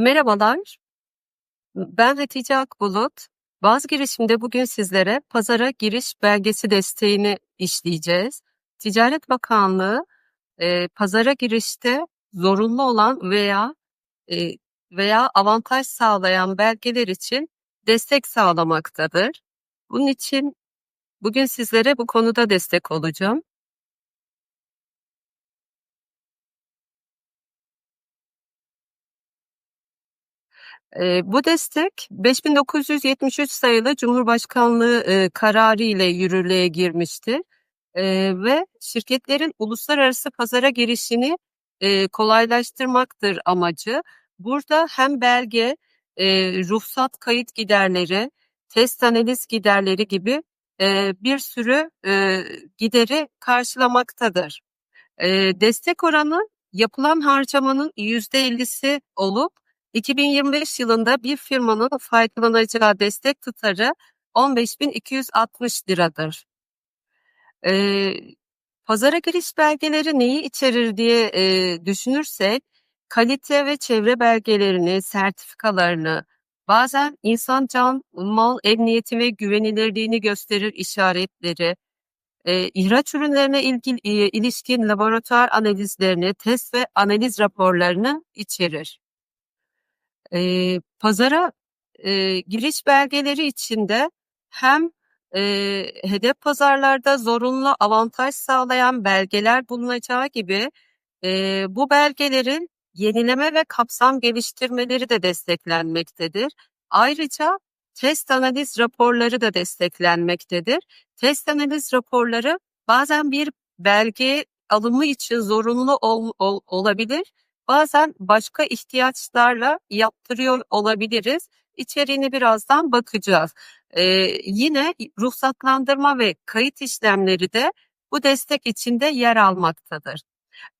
Merhabalar, ben Hatice Akbulut. Vaz girişimde bugün sizlere pazara giriş belgesi desteğini işleyeceğiz. Ticaret Bakanlığı e, pazara girişte zorunlu olan veya e, veya avantaj sağlayan belgeler için destek sağlamaktadır. Bunun için bugün sizlere bu konuda destek olacağım. Bu destek 5973 sayılı Cumhurbaşkanlığı kararı ile yürürlüğe girmişti ve şirketlerin uluslararası pazara girişini kolaylaştırmaktır amacı. Burada hem belge, ruhsat kayıt giderleri, test analiz giderleri gibi bir sürü gideri karşılamaktadır. Destek oranı yapılan harcamanın %50'si olup 2025 yılında bir firmanın faydalanacağı destek tutarı 15.260 liradır. Eee, pazara giriş belgeleri neyi içerir diye eee, düşünürsek kalite ve çevre belgelerini, sertifikalarını, bazen insan can, mal emniyeti ve güvenilirliğini gösterir işaretleri, Eee, ihraç ürünlerine ilgin eee, ilişkin laboratuvar analizlerini, test ve analiz raporlarını içerir. Eee, pazara eee, giriş belgeleri içinde hem eee, hedef pazarlarda zorunlu avantaj sağlayan belgeler bulunacağı gibi eee, bu belgelerin yenileme ve kapsam geliştirmeleri de desteklenmektedir. Ayrıca test analiz raporları da desteklenmektedir. Test analiz raporları bazen bir belge alımı için zorunlu ol, ol, olabilir Bazen başka ihtiyaçlarla yaptırıyor olabiliriz. İçeriğine birazdan bakacağız. Ee, yine ruhsatlandırma ve kayıt işlemleri de bu destek içinde yer almaktadır.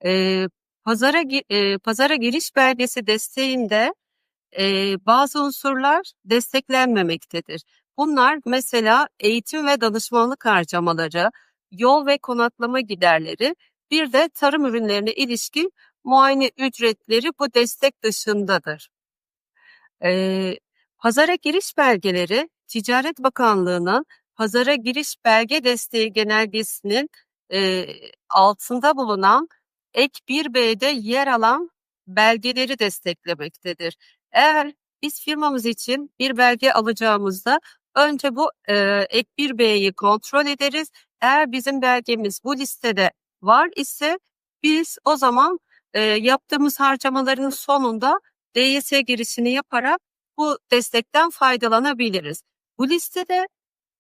Ee, pazara e, pazara giriş belgesi desteğinde e, bazı unsurlar desteklenmemektedir. Bunlar mesela eğitim ve danışmanlık harcamaları, yol ve konaklama giderleri, bir de tarım ürünlerine ilişkin muayene ücretleri bu destek dışındadır. Ee, pazara giriş belgeleri Ticaret Bakanlığı'nın pazara giriş belge desteği genelgesinin e, altında bulunan ek 1B'de yer alan belgeleri desteklemektedir. Eğer biz firmamız için bir belge alacağımızda önce bu e, ek 1B'yi kontrol ederiz. Eğer bizim belgemiz bu listede var ise biz o zaman e, yaptığımız harcamaların sonunda DYS girişini yaparak bu destekten faydalanabiliriz. Bu listede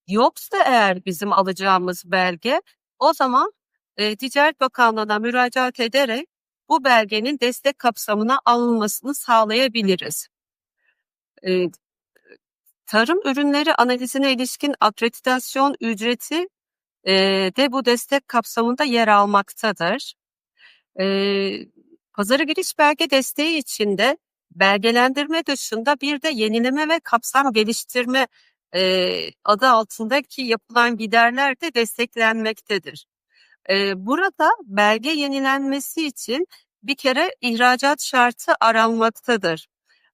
yoksa eğer bizim alacağımız belge o zaman e, Ticaret Bakanlığı'na müracaat ederek bu belgenin destek kapsamına alınmasını sağlayabiliriz. E, tarım ürünleri analizine ilişkin akreditasyon ücreti e, de bu destek kapsamında yer almaktadır. E, Pazara giriş belge desteği içinde belgelendirme dışında bir de yenileme ve kapsam geliştirme e, adı altındaki yapılan giderler de desteklenmektedir. E, burada belge yenilenmesi için bir kere ihracat şartı aranmaktadır.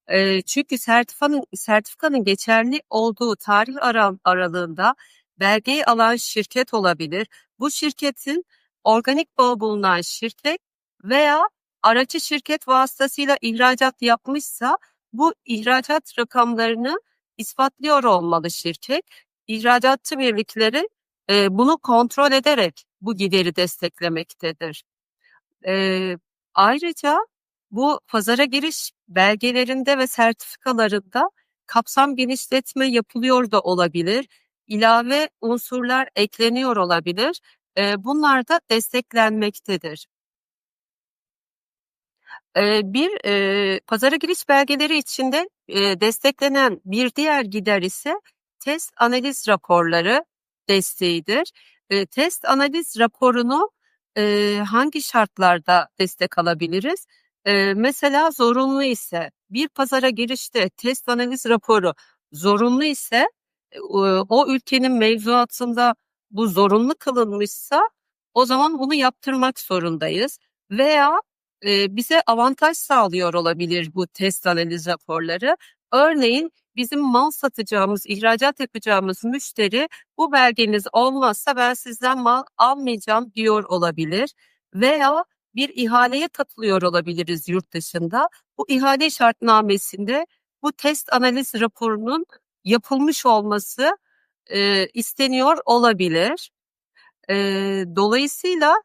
E, çünkü sertifikanın, sertifikanın geçerli olduğu tarih aral, aralığında belgeyi alan şirket olabilir. Bu şirketin organik bağı bulunan şirket veya aracı şirket vasıtasıyla ihracat yapmışsa bu ihracat rakamlarını ispatlıyor olmalı şirket. İhracatçı birlikleri e, bunu kontrol ederek bu gideri desteklemektedir. E, ayrıca bu pazara giriş belgelerinde ve sertifikalarında kapsam genişletme yapılıyor da olabilir. İlave unsurlar ekleniyor olabilir. E, bunlar da desteklenmektedir. Bir, pazara giriş belgeleri içinde, desteklenen bir diğer gider ise test analiz raporları desteğidir. Test analiz raporunu, hangi şartlarda destek alabiliriz? Mesela zorunlu ise bir pazara girişte test analiz raporu zorunlu ise, eee, o ülkenin mevzuatında bu zorunlu kılınmışsa o zaman bunu yaptırmak zorundayız veya eee, bize avantaj sağlıyor olabilir bu test analiz raporları. Örneğin bizim mal satacağımız, ihracat yapacağımız müşteri bu belgeniz olmazsa ben sizden mal almayacağım diyor olabilir veya bir ihaleye katılıyor olabiliriz yurt dışında. Bu ihale şartnamesinde bu test analiz raporunun yapılmış olması eee, isteniyor olabilir. Eee, dolayısıyla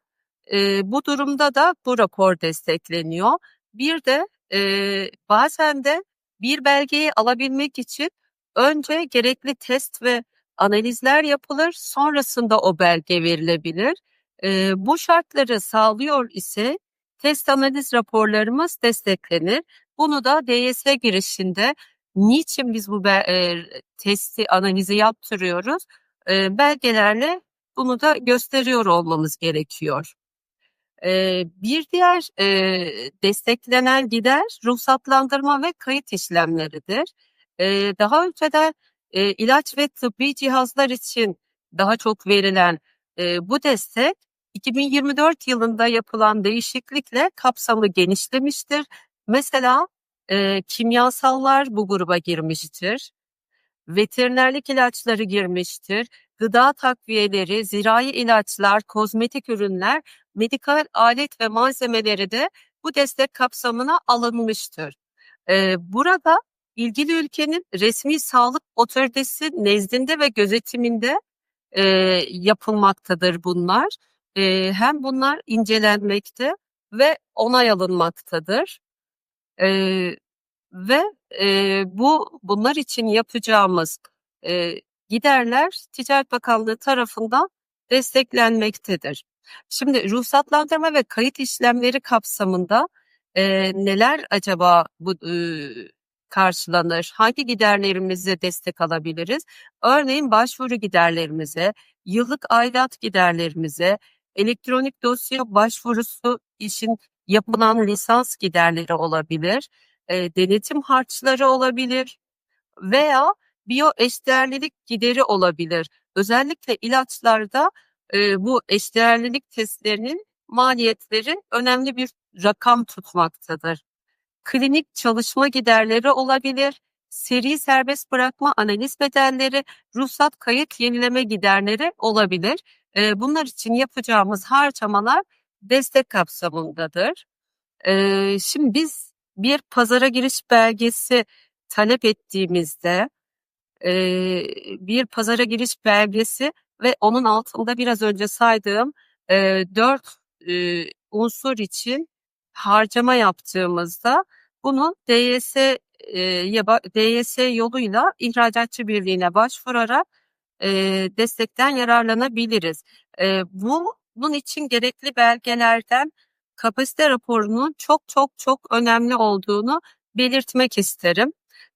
eee, bu durumda da bu rapor destekleniyor. Bir de eee, bazen de bir belgeyi alabilmek için önce gerekli test ve analizler yapılır, sonrasında o belge verilebilir. Eee, bu şartları sağlıyor ise test analiz raporlarımız desteklenir. Bunu da DYS girişinde niçin biz bu e, testi analizi yaptırıyoruz? E, belgelerle bunu da gösteriyor olmamız gerekiyor. E, bir diğer e, desteklenen gider ruhsatlandırma ve kayıt işlemleridir. E, daha önceden e, ilaç ve tıbbi cihazlar için daha çok verilen e, bu destek 2024 yılında yapılan değişiklikle kapsamı genişlemiştir. Mesela e, kimyasallar bu gruba girmiştir. Veterinerlik ilaçları girmiştir. Gıda takviyeleri, zirai ilaçlar, kozmetik ürünler, medikal alet ve malzemeleri de bu destek kapsamına alınmıştır. E, burada ilgili ülkenin resmi sağlık otoritesi nezdinde ve gözetiminde e, yapılmaktadır bunlar. E, hem bunlar incelenmekte ve onay alınmaktadır. E, ve e, bu bunlar için yapacağımız e, giderler Ticaret Bakanlığı tarafından desteklenmektedir. Şimdi ruhsatlandırma ve kayıt işlemleri kapsamında e, neler acaba bu e, karşılanır? Hangi giderlerimize destek alabiliriz? Örneğin başvuru giderlerimize, yıllık aidat giderlerimize, elektronik dosya başvurusu için yapılan lisans giderleri olabilir, e, denetim harçları olabilir veya biyo eşdeğerlilik gideri olabilir. Özellikle ilaçlarda bu eşdeğerlilik testlerinin maliyetleri önemli bir rakam tutmaktadır. Klinik çalışma giderleri olabilir, seri serbest bırakma analiz bedelleri, ruhsat kayıt yenileme giderleri olabilir. Bunlar için yapacağımız harcamalar destek kapsamındadır. Şimdi biz bir pazara giriş belgesi talep ettiğimizde bir pazara giriş belgesi ve onun altında biraz önce saydığım e, dört e, unsur için harcama yaptığımızda bunu DYS e, DYS yoluyla ihracatçı birliğine başvurarak e, destekten yararlanabiliriz. E, bu bunun için gerekli belgelerden kapasite raporunun çok çok çok önemli olduğunu belirtmek isterim.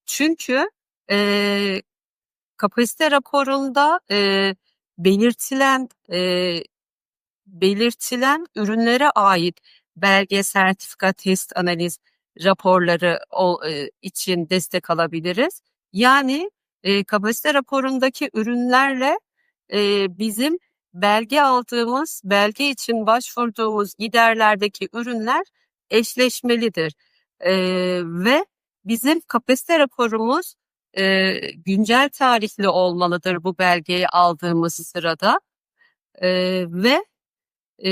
Çünkü e, kapasite raporunda e, belirtilen e, belirtilen ürünlere ait belge, sertifika, test, analiz raporları o, e, için destek alabiliriz. Yani e, kapasite raporundaki ürünlerle e, bizim belge aldığımız, belge için başvurduğumuz giderlerdeki ürünler eşleşmelidir. E, ve bizim kapasite raporumuz e, güncel tarihli olmalıdır bu belgeyi aldığımız sırada. E, ve e,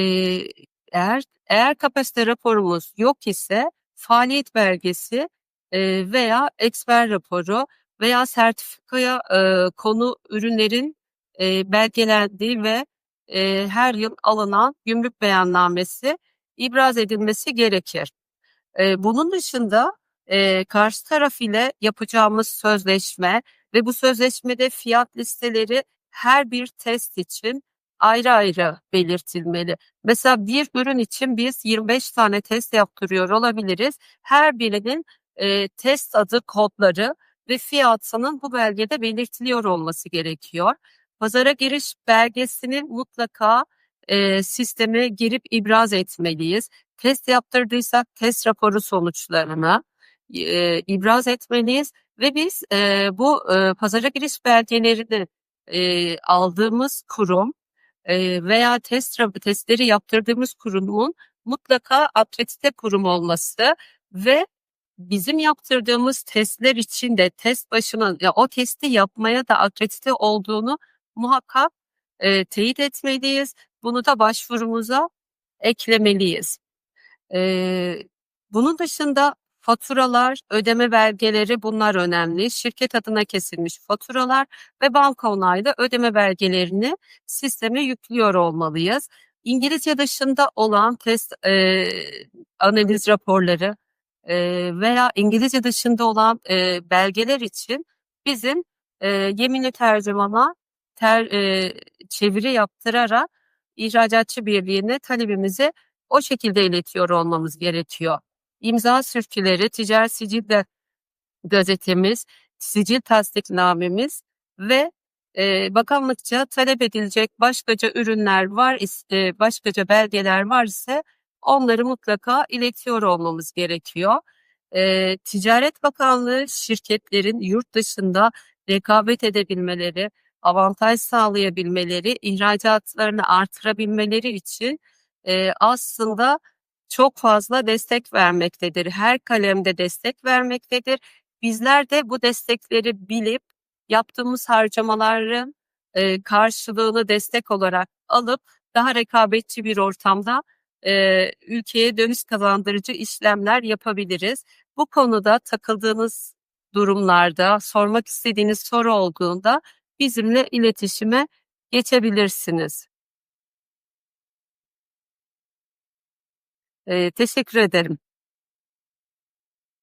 eğer eğer kapasite raporumuz yok ise faaliyet belgesi e, veya eksper raporu veya sertifikaya e, konu ürünlerin e, belgelendiği ve e, her yıl alınan gümrük beyannamesi ibraz edilmesi gerekir. E, bunun dışında e, karşı taraf ile yapacağımız sözleşme ve bu sözleşmede fiyat listeleri her bir test için ayrı ayrı belirtilmeli. Mesela bir ürün için biz 25 tane test yaptırıyor olabiliriz. Her birinin e, test adı kodları ve fiyatının bu belgede belirtiliyor olması gerekiyor. Pazara giriş belgesini mutlaka e, sisteme girip ibraz etmeliyiz. Test yaptırdıysak test raporu sonuçlarını e, ibraz etmeliyiz ve biz e, bu e, pazara giriş belgelerini e, aldığımız kurum e, veya test testleri yaptırdığımız kurumun mutlaka akredite kurum olması ve bizim yaptırdığımız testler için de test başına ya o testi yapmaya da akredite olduğunu muhakkak e, teyit etmeliyiz. Bunu da başvurumuza eklemeliyiz. E, bunun dışında faturalar, ödeme belgeleri bunlar önemli. Şirket adına kesilmiş faturalar ve banka onaylı ödeme belgelerini sisteme yüklüyor olmalıyız. İngilizce dışında olan test e, analiz raporları e, veya İngilizce dışında olan e, belgeler için bizim e, yeminli tercümana ter, e, çeviri yaptırarak ihracatçı birliğine talebimizi o şekilde iletiyor olmamız gerekiyor. İmza sürküleri, ticaret sicilde gazetemiz, sicil tasdiknamemiz ve e, bakanlıkça talep edilecek başkaca ürünler var ise, başkaca belgeler var ise onları mutlaka iletiyor olmamız gerekiyor. E, Ticaret Bakanlığı şirketlerin yurt dışında rekabet edebilmeleri, avantaj sağlayabilmeleri, ihracatlarını artırabilmeleri için e, aslında çok fazla destek vermektedir. Her kalemde destek vermektedir. Bizler de bu destekleri bilip yaptığımız harcamaların e, karşılığını destek olarak alıp daha rekabetçi bir ortamda e, ülkeye dönüş kazandırıcı işlemler yapabiliriz. Bu konuda takıldığınız durumlarda, sormak istediğiniz soru olduğunda bizimle iletişime geçebilirsiniz. E, teşekkür ederim.